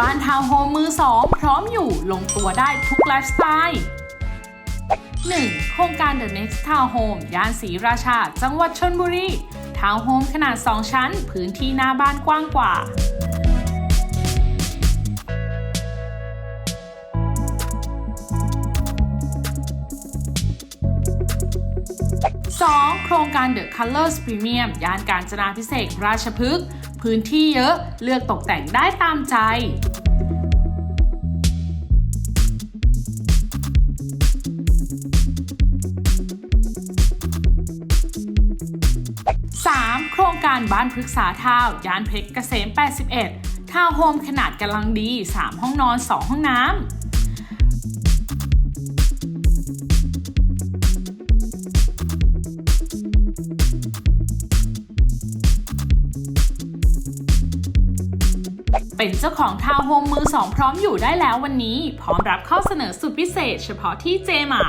บ้านทาวน์โฮมมือสองพร้อมอยู่ลงตัวได้ทุกไลฟ์สไตล์ 1. โครงการ The Next Town Home ย่านศรีราชา จังหวัดชนบุรี ทาวน์โฮมขนาด 2 ชั้น พื้นที่หน้าบ้านกว้างกว่า 2. โครงการ The Colors Premium ย่านการจนาพิเศษราชพฤกษ์พื้นที่เยอะเลือกตกแต่งได้ตามใจ 3. โครงการบ้านพฤกษาทาวย่านเพชรเกษม 81 ทาวน์โฮมขนาดกำลังดี 3 ห้องนอน 2 ห้องน้ำ เป็นเจ้าของทาวน์โฮมมือสองพร้อมอยู่ได้แล้ววันนี้ พร้อมรับข้อเสนอสุดพิเศษ เฉพาะที่เจมา